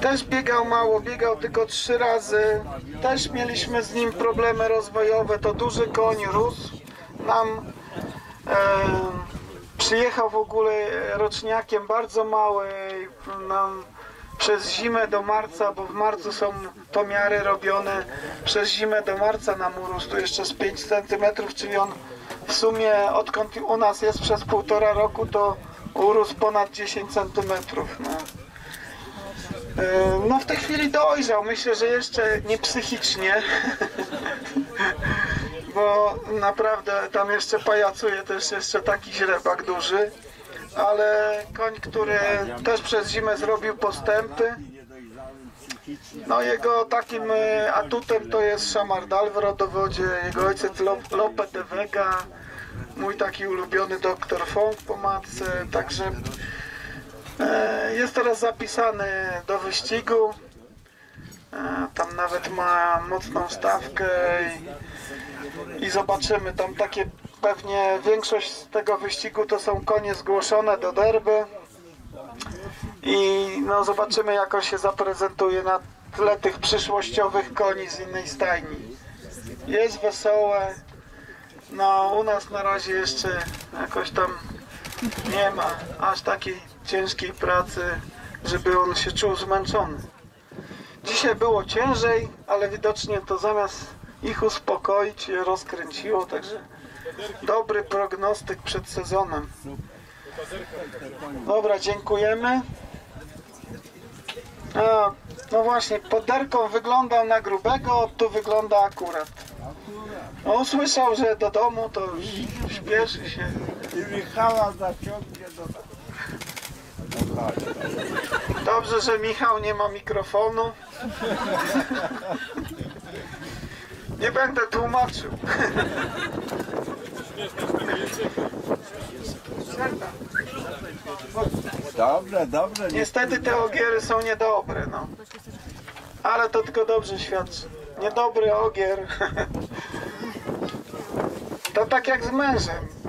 Też biegał mało, biegał tylko trzy razy. Też mieliśmy z nim problemy rozwojowe. To duży koń rósł nam. E, przyjechał w ogóle roczniakiem bardzo mały. Nam przez zimę do marca, bo w marcu są pomiary robione. Przez zimę do marca nam urósł tu jeszcze z 5 cm, czyli on w sumie odkąd u nas jest przez półtora roku, to urósł ponad 10 cm. No. E, No w tej chwili dojrzał, myślę, że jeszcze nie psychicznie, bo naprawdę tam jeszcze pajacuje też jeszcze taki źrebak duży, ale koń, który też przez zimę zrobił postępy, no jego takim e, atutem to jest Szamardal w rodowodzie, jego ojciec Lo- Lope de Vega, mój taki ulubiony doktor Fong po matce, także E, Jest teraz zapisany do wyścigu. E, Tam nawet ma mocną stawkę i, i zobaczymy. Tam takie pewnie większość z tego wyścigu to są konie zgłoszone do derby. I no zobaczymy jak on się zaprezentuje na tle tych przyszłościowych koni z innej stajni. Jest wesołe. No u nas na razie jeszcze jakoś tam nie ma aż takiej ciężkiej pracy, żeby on się czuł zmęczony. Dzisiaj było ciężej, ale widocznie to zamiast ich uspokoić je rozkręciło, także dobry prognostyk przed sezonem. Dobra, dziękujemy. A, no właśnie, poderką wyglądał na grubego, tu wygląda akurat. No, usłyszał, że do domu to śpieszy się. I Michała zaciągnie do... Chodź. Dobrze, że Michał nie ma mikrofonu. Nie będę tłumaczył. Dobrze. Nie... Niestety te ogiery są niedobre, no. Ale to tylko dobrze świadczy. Niedobry ogier. To tak jak z mężem.